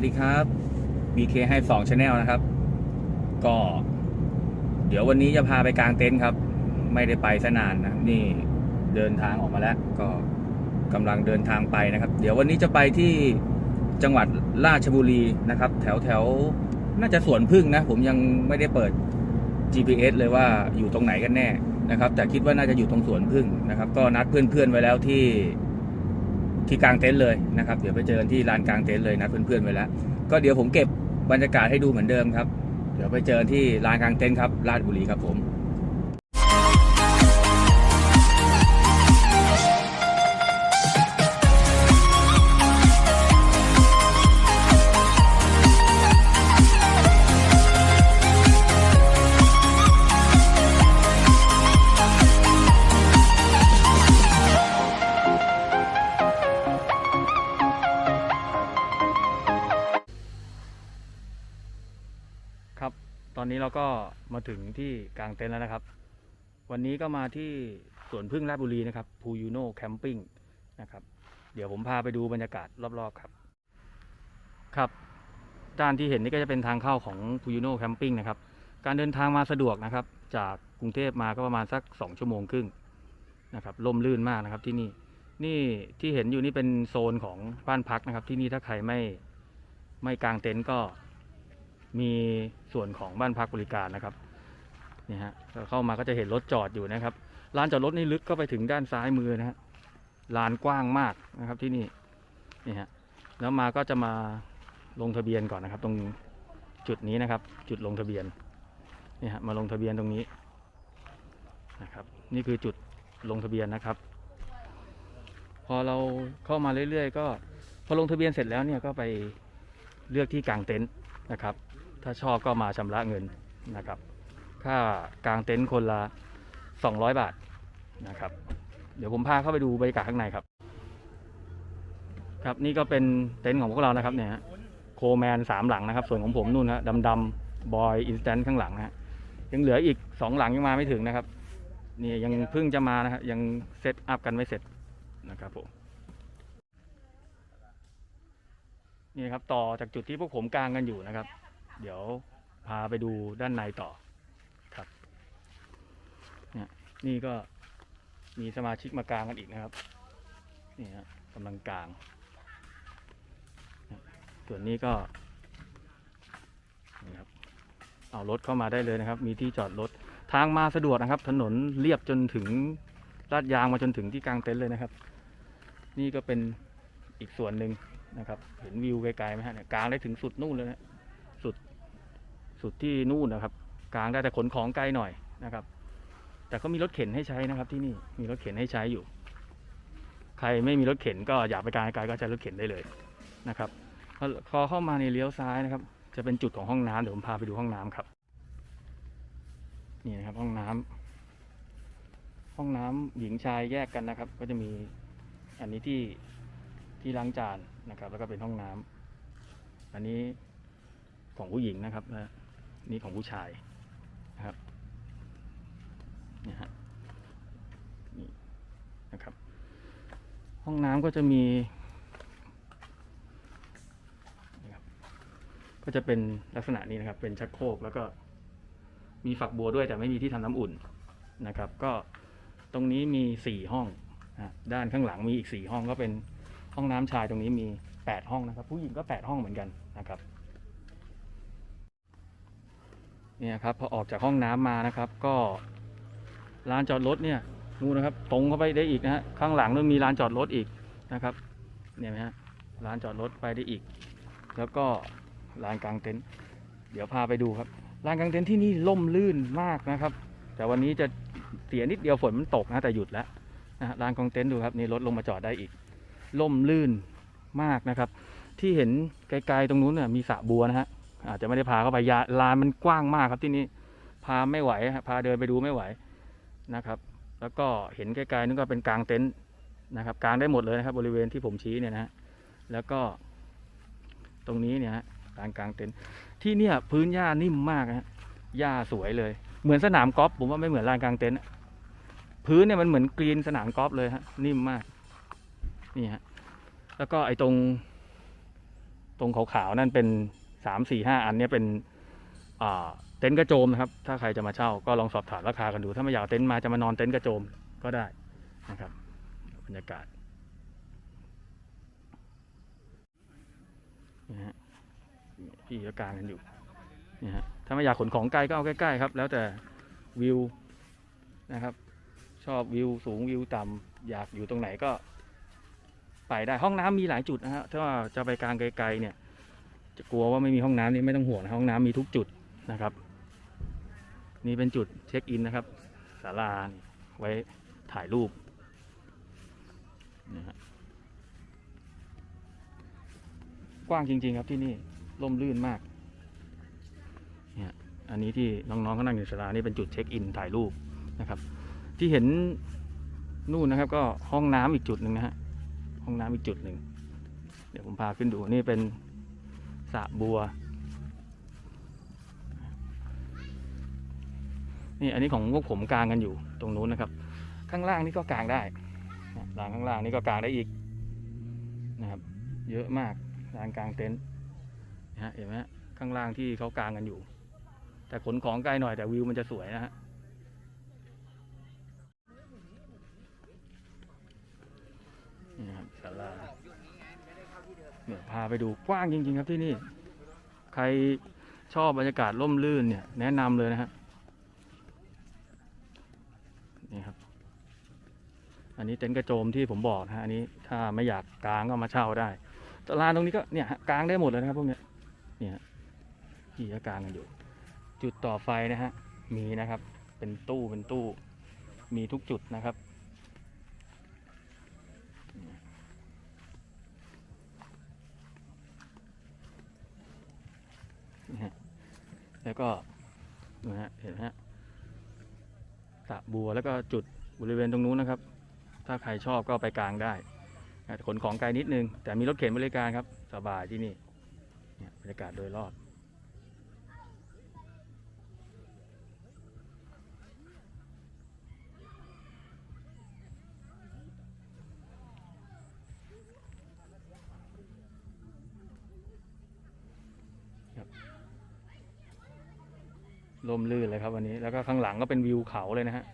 สดีครับ BK ให้2 Channel นะครับ ก็ เดี๋ยววันนี้จะพาไปกางเต็นท์ครับ ไม่ได้ไปสนานนะนี่เดินทางออกมาแล้ว ก็กำลังเดินทางไปนะครับ เดี๋ยววันนี้จะไปที่จังหวัดราชบุรีนะครับ แถวแถวน่าจะสวนพึ่งนะ ผมยังไม่ได้เปิด GPS เลยว่าอยู่ตรงไหนกันแน่นะครับ แต่คิดว่าน่าจะอยู่ตรงสวนพึ่งนะครับ ก็นัดเพื่อนๆไว้แล้วที่ ที่กลางเต็นท์เลยนะครับ เดี๋ยวไปเจอกันที่ลานกลางเต็นท์เลยนะเพื่อนๆไว้แล้ว ก็เดี๋ยวผมเก็บบรรยากาศให้ดูเหมือนเดิมครับ เดี๋ยวไปเจอที่ลานกลางเต็นท์ครับราชบุรีครับผม เราก็มาถึงที่กลางเต็นท์แล้วนะครับ วันนี้ก็มาที่สวนพึ่งราชบุรีนะครับพูยูโน่แคมปิ้งนะครับ เดี๋ยวผมพาไปดูบรรยากาศรอบๆครับ ครับ ด้านที่เห็นนี่ก็จะเป็นทางเข้าของพูยูโน่แคมปิ้งนะครับ การเดินทางมาสะดวกนะครับ จากกรุงเทพมาก็ประมาณสักสองชั่วโมงครึ่งนะครับลมลื่นมากนะครับที่นี่นี่ที่เห็นอยู่นี่เป็นโซนของบ้านพักนะครับ ที่นี่ถ้าใครไม่ไม่กางเต็นท์ก็ มีส่วนของบ้านพักบริการนะครับนี่ฮะเราเข้ามาก็จะเห็นรถจอดอยู่นะครับลานจอดรถนี่ลึกก็ไปถึงด้านซ้ายมือนะฮะลานกว้างมากนะครับที่นี่นี่ฮะแล้วมาก็จะมาลงทะเบียนก่อนนะครับ ตรงจุดนี้นะครับ จุดลงทะเบียนนี่ฮะมาลงทะเบียนตรงนี้นะครับ นี่คือจุดลงทะเบียนนะครับ พอเราเข้ามาเรื่อยๆ ก็พอลงทะเบียนเสร็จแล้วเนี่ยก็ไปเลือกที่กางเต็นท์นะครับ ถ้าชอบก็มาชำระเงินนะครับ ค่ากางเต็นท์คนละ 200 บาทนะครับ เดี๋ยวผมพาเข้าไปดูบรรยากาศข้างในครับ ครับนี่ก็เป็นเต็นท์ของพวกเรานะครับเนี่ยโคแมนสามหลังนะครับ ส่วนของผมนู่นฮะดำดำบอยอินสแตนต์ข้างหลังนะฮะยังเหลืออีกสองหลังยังมาไม่ถึงนะครับนี่ยังเพิ่งจะมานะครับยังเซตอัพกันไม่เสร็จนะครับผมนี่ครับต่อจากจุดที่พวกผมกางกันอยู่นะครับ เดี๋ยวพาไปดูด้านในต่อครับเนี่ยนี่ก็มีสมาชิกมากลางกันอีกนะครับนี่ฮะกำลังกลาง ส่วนนี้ก็นี่ครับเอารถเข้ามาได้เลยนะครับ มีที่จอดรถทางมาสะดวกนะครับ ถนนเรียบจนถึงลาดยางมาจนถึงที่กลางเต็นท์เลยนะครับ นี่ก็เป็นอีกส่วนหนึ่งนะครับ เห็นวิวไกลๆไหมฮะเนี่ยกลางได้ถึงสุดนู่นเลยนะ สุดที่นู่นนะครับ กลางได้แต่ขนของไกลหน่อยนะครับ แต่เขามีรถเข็นให้ใช้นะครับ ที่นี่มีรถเข็นให้ใช้อยู่ ใครไม่มีรถเข็นก็อยากไปกลางไกลก็ใช้รถเข็นได้เลยนะครับพอเข้ามาในเลี้ยวซ้ายนะครับ จะเป็นจุดของห้องน้ำเดี๋ยวผมพาไปดูห้องน้ำครับ นี่นะครับห้องน้ำห้องน้ำหญิงชายแยกกันนะครับ ก็จะมีอันนี้ที่ที่ล้างจานนะครับ แล้วก็เป็นห้องน้ำอันนี้ของผู้หญิงนะครับ นี่ของผู้ชายนะครับนี่ฮะนี่นะครับ ห้องน้ำก็จะมีนะครับก็จะเป็นลักษณะนี้นะครับ เป็นชักโครกแล้วก็มีฝักบัวด้วยแต่ไม่มีที่ทำน้ำอุ่นนะครับ ก็ตรงนี้มีสี่ห้องนะด้านข้างหลังมีอีกสี่ห้องก็เป็นห้องน้ำชายตรงนี้มีแปดห้องนะครับ ผู้หญิงก็แปดห้องเหมือนกันนะครับ เนี่ยครับพอออกจากห้องน้ำมานะครับ ก็ลานจอดรถเนี่ยนู่นนะครับ ตรงเข้าไปได้อีกนะฮะข้างหลังต้องมีลานจอดรถอีกนะครับ เนี่ยไหมฮะลานจอดรถไปได้อีก แล้วก็ลานกลางเต็นท์เดี๋ยวพาไปดูครับลานกลางเต็นท์ที่นี่ล่มลื่นมากนะครับ แต่วันนี้จะเสียนิดเดียวฝนมันตกนะแต่หยุดแล้วนะฮะลานกลางเต็นท์ดูครับนี่รถลงมาจอดได้อีกล่มลื่นมากนะครับ ที่เห็นไกลๆตรงนู้นน่ะมีสระบัวนะฮะ อาจจะไม่ได้พาเข้าไปยาลานมันกว้างมากครับที่นี่พาไม่ไหวพาเดินไปดูไม่ไหวนะครับ แล้วก็เห็นไกลๆนั่นก็เป็นกลางเต็นท์นะครับกลางได้หมดเลยนะครับ บริเวณที่ผมชี้เนี่ยนะแล้วก็ ตรงนี้เนี่ยฮะกลางกลางเต็นท์ที่เนี่ยพื้นหญ้านิ่มมากนะฮะหญ้าสวยเลย เหมือนสนามกอล์ฟผมว่าไม่เหมือนลานกลางเต็นท์พื้นเนี่ยมันเหมือนกรีนสนามกอล์ฟเลยฮะนิ่มมากนี่ฮะแล้วก็ไอ้ตรง ตรงขาวๆนั่นเป็น สามสี่ห้าอันนี้เป็นเต็นท์กระโจมนะครับ ถ้าใครจะมาเช่าก็ลองสอบถามราคากันดู ถ้าไม่อยากเต็นท์มาจะมานอนเต็นท์กระโจมก็ได้นะครับบรรยากาศนี่ฮะพี่ก็กางกันอยู่นี่ฮะถ้าไม่อยากขนของไกลก็เอาใกล้ๆครับ แล้วแต่วิวนะครับ ชอบวิวสูงวิวต่ำอยากอยู่ตรงไหนก็ไปได้ห้องน้ำมีหลายจุดนะฮะถ้าจะไปกลางไกลๆเนี่ย จะกลัวว่าไม่มีห้องน้ำนี่ไม่ต้องห่วงนะห้องน้ำมีทุกจุดนะครับ นี่เป็นจุดเช็คอินนะครับศาลาไว้ถ่ายรูปนะฮะกว้างจริง ๆ ครับที่นี่ร่มรื่นมากเนี่ยอันนี้ที่น้องๆเขานั่งอยู่ศาลานี่เป็นจุดเช็คอินถ่ายรูปนะครับ ที่เห็นนู่นนะครับ ก็ห้องน้ำอีกจุดหนึ่งนะฮะห้องน้ำอีกจุดหนึ่งเดี๋ยวผมพาขึ้นดูนี่เป็น สระบัว นี่อันนี้ของพวกผมกลางกันอยู่ตรงนู้นนะครับ ข้างล่างนี่ก็กลางได้ลานข้างล่างนี่ก็กลางได้อีกนะครับ เยอะมากลานกลางเต็นท์นะฮะเห็นไหมข้างล่างที่เขากลางกันอยู่ แต่ขนของไกลหน่อยแต่วิวมันจะสวยนะฮะนี่ครับศาลา เนี่ยพาไปดูกว้างจริง ๆ ครับที่นี่ ใครชอบบรรยากาศร่มรื่นเนี่ยแนะนำเลยนะฮะนี่ครับ อันนี้เต็นท์กระโจมที่ผมบอกนะฮะอันนี้ถ้าไม่อยากกางก็มาเช่าได้ตลานตรงนี้ก็เนี่ยฮะกางได้หมดเลยนะครับพวกเนี้ยเนี่ยฮะที่ก็กางกันอยู่ จุดต่อไฟนะฮะมีนะครับ เป็นตู้เป็นตู้มีทุกจุดนะครับ นะฮะ แล้วก็นะฮะเห็นไหมฮะสระบัวแล้วก็จุดบริเวณตรงนู้นนะครับ ถ้าใครชอบก็ไปกลางได้ขนของไกลนิดนึง แต่มีรถเข็นบริการครับ สบายที่นี่เนี่ยบรรยากาศโดยรอบ ลมลื่นเลยครับวันนี้ แล้วก็ข้างหลังก็เป็นวิวเขาเลยนะฮะ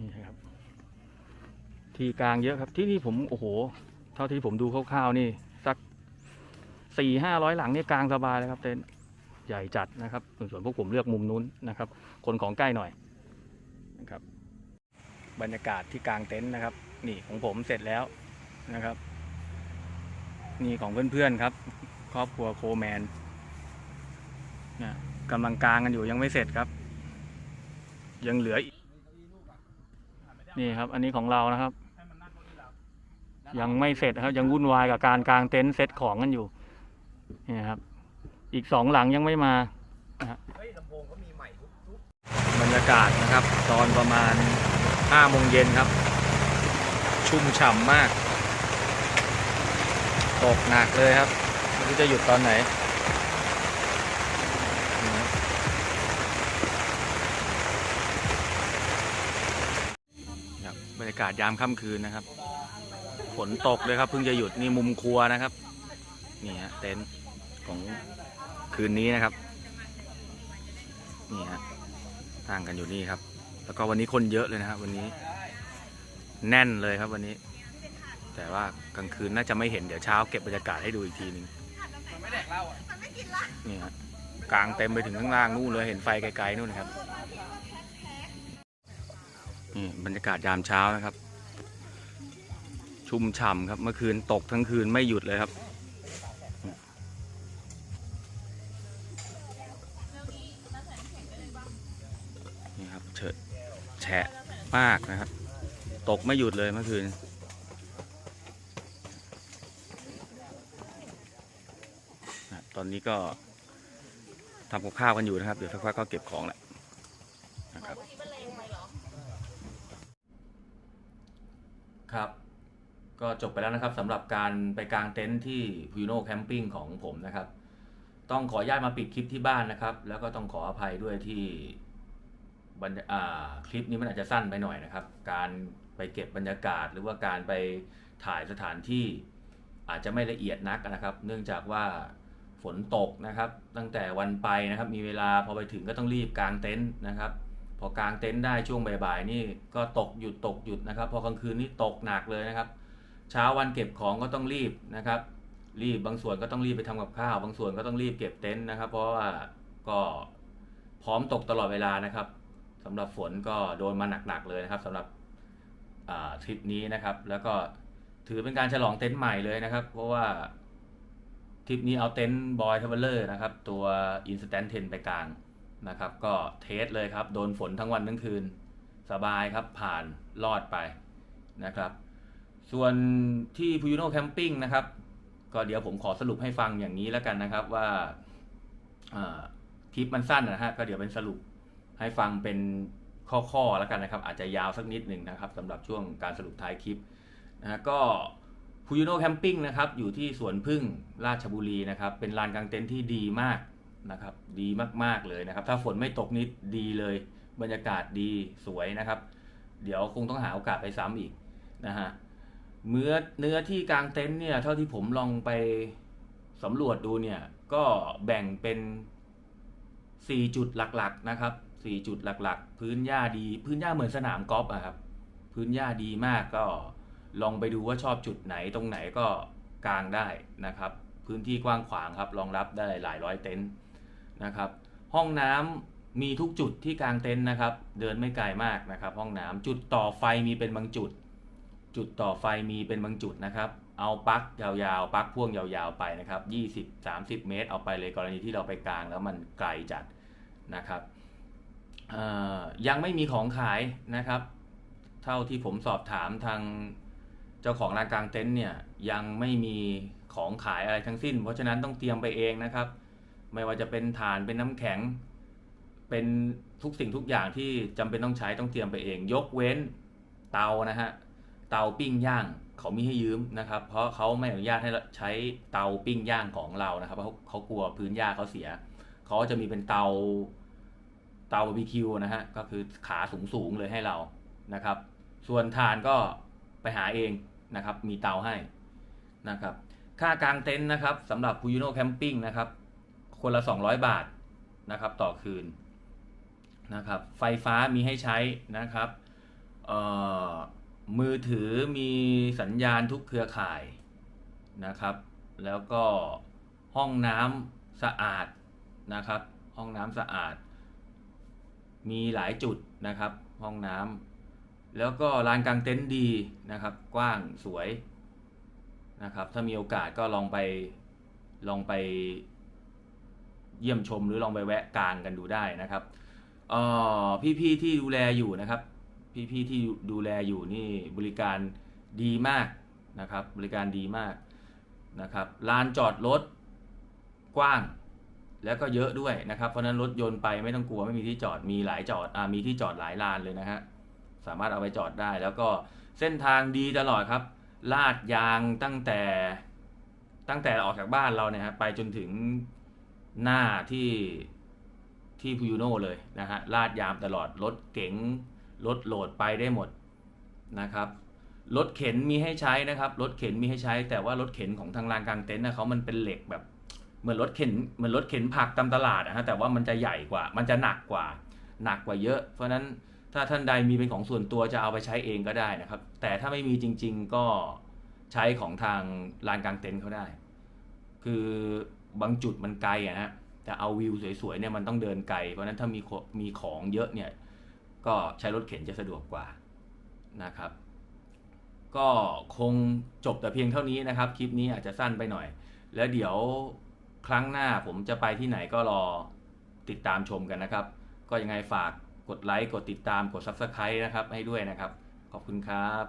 นี่ครับ ที่กลางเยอะครับที่นี่ผมโอ้โห ท่าที่ผมดูคร่าวๆนี่สักสี่ห้าร้อยหลังนี่กลางสบายเลยครับเต็นท์ใหญ่จัดนะครับ ส่วนพวกผมเลือกมุมนู้นนะครับ คนของใกล้หน่อยนะครับ บรรยากาศที่กลางเต็นท์นะครับ นี่ของผมเสร็จแล้วนะครับ นี่ของเพื่อนๆครับ ครอบครัวโคแมนนะกำลังกลางกันอยู่ยังไม่เสร็จครับ ยังเหลืออีกนี่ครับ อันนี้ของเรานะครับ ยังไม่เสร็จนะครับ ยังวุ่นวายกับการกางเต็นท์เซตของกันอยู่นี่นะครับ อีกสองหลังยังไม่มานะฮะบรรยากาศนะครับ ตอนประมาณห้าโมงเย็นครับ ชุ่มฉ่ำมาก ตกหนักเลยครับไม่รู้จะหยุดตอนไหนนี่ครับครับบรรยากาศยามค่ำคืนนะครับฝ นตกเลยครับเพิ่งจะหยุดนี่มุมครัวนะครับ นี่ฮะเต็นท์ของคืนนี้นะครับ นี่ฮะตั้งกันอยู่นี่ครับ แล้วก็วันนี้คนเยอะเลยนะครับวันนี้ แน่นเลยครับวันนี้ แต่ว่ากลางคืนน่าจะไม่เห็นเดี๋ยวเช้าเก็บบรรยากาศให้ดูอีกทีหนึงนี่ฮะกลางเต็มไปถึงข้างล่างนู่นเลยเห็นไฟไกลๆนู่นนะครับนี่บรรยากาศยามเช้านะครับ ชุ่มฉ่ำครับ เมื่อคืนตกทั้งคืนไม่หยุดเลยครับนี่ครับเฉดแฉะมากนะครับ ตกไม่หยุดเลยเมื่อคืนตอนนี้ก็ทำกับข้าวกันอยู่นะครับ เดี๋ยวสักพักก็เก็บของแหละนะครับ ครับ ก็จบไปแล้วนะครับสำหรับการไปกางเต็นท์ที่วิโนแคมปิ้งของผมนะครับ ต้องขออนุญาตมาปิดคลิปที่บ้านนะครับ แล้วก็ต้องขออภัยด้วยที่บรรคลิปนี้มันอาจจะสั้นไปหน่อยนะครับ การไปเก็บบรรยากาศหรือว่าการไปถ่ายสถานที่อาจจะไม่ละเอียดนักนะครับ เนื่องจากว่าฝนตกนะครับ ตั้งแต่วันไปนะครับ มีเวลาพอไปถึงก็ต้องรีบกางเต็นท์นะครับพอกางเต็นท์ได้ช่วงบ่ายๆนี่ก็ตกหยุดตกหยุดนะครับ พอกลางคืนนี่ตกหนักเลยนะครับ เช้าวันเก็บของก็ต้องรีบนะครับ รีบบางส่วนก็ต้องรีบไปทำกับข้าว บางส่วนก็ต้องรีบเก็บเต็นท์นะครับ เพราะว่าก็พร้อมตกตลอดเวลานะครับสำหรับฝนก็โดนมาหนักๆเลยนะครับสำหรับทริปนี้นะครับ แล้วก็ถือเป็นการฉลองเต็นท์ใหม่เลยนะครับ เพราะว่าทริปนี้เอาเต็นท์บอยทาวเวลเลอร์นะครับ ตัว Instant 10 ไปกลางนะครับ ก็เทสเลยครับ โดนฝนทั้งวันทั้งคืน สบายครับผ่านรอดไปนะครับ ส่วนที่พูยูโนแคมปิ้งนะครับ ก็เดี๋ยวผมขอสรุปให้ฟังอย่างนี้แล้วกันนะครับว่าคลิปมันสั้นนะฮะก็เดี๋ยวเป็นสรุปให้ฟังเป็นข้อๆแล้วกันนะครับ อาจจะยาวสักนิดหนึ่งนะครับสำหรับช่วงการสรุปท้ายคลิปนะฮะก็พูโนแคมปิ้งนะครับอยู่ที่สวนพึ่งราชบุรีนะครับเป็นลานกางเต็นท์ที่ดีมากนะครับดีมากๆเลยนะครับ ถ้าฝนไม่ตกนิดดีเลย บรรยากาศดีสวยนะครับ เดี๋ยวคงต้องหาโอกาสไปซ้ำอีกนะฮะ เนื้อเนื้อที่กลางเต็นท์เนี่ย เท่าที่ผมลองไปสำรวจดูเนี่ย ก็แบ่งเป็น 4 จุดหลักๆนะครับ 4 จุดหลักๆ พื้นหญ้าดี พื้นหญ้าเหมือนสนามกอล์ฟอะครับ พื้นหญ้าดีมากก็ลองไปดูว่าชอบจุดไหนตรงไหนก็กางได้นะครับ พื้นที่กว้างขวางครับรองรับได้หลายร้อยเต็นท์นะครับ ห้องน้ำมีทุกจุดที่กลางเต็นท์นะครับ เดินไม่ไกลมากนะครับ ห้องน้ำจุดต่อไฟมีเป็นบางจุด จุดต่อไฟมีเป็นบางจุดนะครับ เอาปลั๊กยาวๆปลั๊กพ่วงยาวๆไปนะครับ 20-30 เมตร เอาไปเลยกรณีที่เราไปกลางแล้วมันไกลจัดนะครับยังไม่มีของขายนะครับ เท่าที่ผมสอบถามทางเจ้าของร้านกลางเต็นท์เนี่ยยังไม่มีของขายอะไรทั้งสิ้น เพราะฉะนั้นต้องเตรียมไปเองนะครับ ไม่ว่าจะเป็นฐานเป็นน้ำแข็ง เป็นทุกสิ่งทุกอย่างที่จำเป็นต้องใช้ต้องเตรียมไปเอง ยกเว้นเตานะฮะ เตาปิ้งย่างเขามีให้ยืมนะครับ เพราะเขาไม่อนุญาตให้ใช้เตาปิ้งย่างของเรานะครับ เพราะเขาเขากลัวพื้นหญ้าเขาเสีย เขาจะมีเป็นเตาเตาบาร์บีคิวนะฮะ ก็คือขาสูงสูงเลยให้เรานะครับ ส่วนถ่านก็ไปหาเองนะครับ มีเตาให้นะครับ ค่ากลางเต็นท์นะครับสำหรับพูโนแคมปิ้งนะครับ คนละ 200 บาทนะครับ ต่อคืนนะครับ ไฟฟ้ามีให้ใช้นะครับ เอ่อ มือถือมีสัญญาณทุกเครือข่ายนะครับ แล้วก็ห้องน้ำสะอาดนะครับ ห้องน้ำสะอาด มีหลายจุดนะครับ ห้องน้ำแล้วก็ลานกลางเต็นท์ดีนะครับ กว้างสวยนะครับ ถ้ามีโอกาสก็ลองไปลองไปเยี่ยมชมหรือลองไปแวะกลางกันดูได้นะครับเออพี่ๆที่ดูแลอยู่นะครับ พี่ๆที่ดูแลอยู่นี่บริการดีมากนะครับ บริการดีมากนะครับลานจอดรถกว้างแล้วก็เยอะด้วยนะครับ เพราะนั้นรถยนต์ไปไม่ต้องกลัวไม่มีที่จอดมีหลายจอดอ่ามีที่จอดหลายลานเลยนะฮะสามารถเอาไปจอดได้ แล้วก็เส้นทางดีตลอดครับ ลาดยางตั้งแต่ตั้งแต่ออกจากบ้านเราเนี่ยฮะไปจนถึงหน้าที่ที่พูยูโนเลยนะฮะลาดยามตลอดรถเก๋ง รถโหลดไปได้หมดนะครับรถเข็นมีให้ใช้นะครับรถเข็นมีให้ใช้ แต่ว่ารถเข็นของทางลานกลางเต็นท์นะเขามันเป็นเหล็กแบบเหมือนรถเข็นเหมือนรถเข็นผักตามตลาดนะฮะแต่ว่ามันจะใหญ่กว่า มันจะหนักกว่า หนักกว่าเยอะ เพราะนั้นถ้าท่านใดมีเป็นของส่วนตัวจะเอาไปใช้เองก็ได้นะครับ แต่ถ้าไม่มีจริง ๆ ก็ใช้ของทางลานกลางเต็นท์เขาได้ คือบางจุดมันไกลอะฮะแต่เอาวิวสวยๆเนี่ยมันต้องเดินไกลเพราะนั้นถ้ามีมีของเยอะเนี่ย ก็ใช้รถเข็นจะสะดวกกว่านะครับ ก็คงจบแต่เพียงเท่านี้นะครับ คลิปนี้อาจจะสั้นไปหน่อย แล้วเดี๋ยวครั้งหน้าผมจะไปที่ไหนก็รอติดตามชมกันนะครับ ก็ยังไงฝากกดไลค์กดติดตามกด Subscribe นะครับให้ด้วยนะครับ ขอบคุณครับ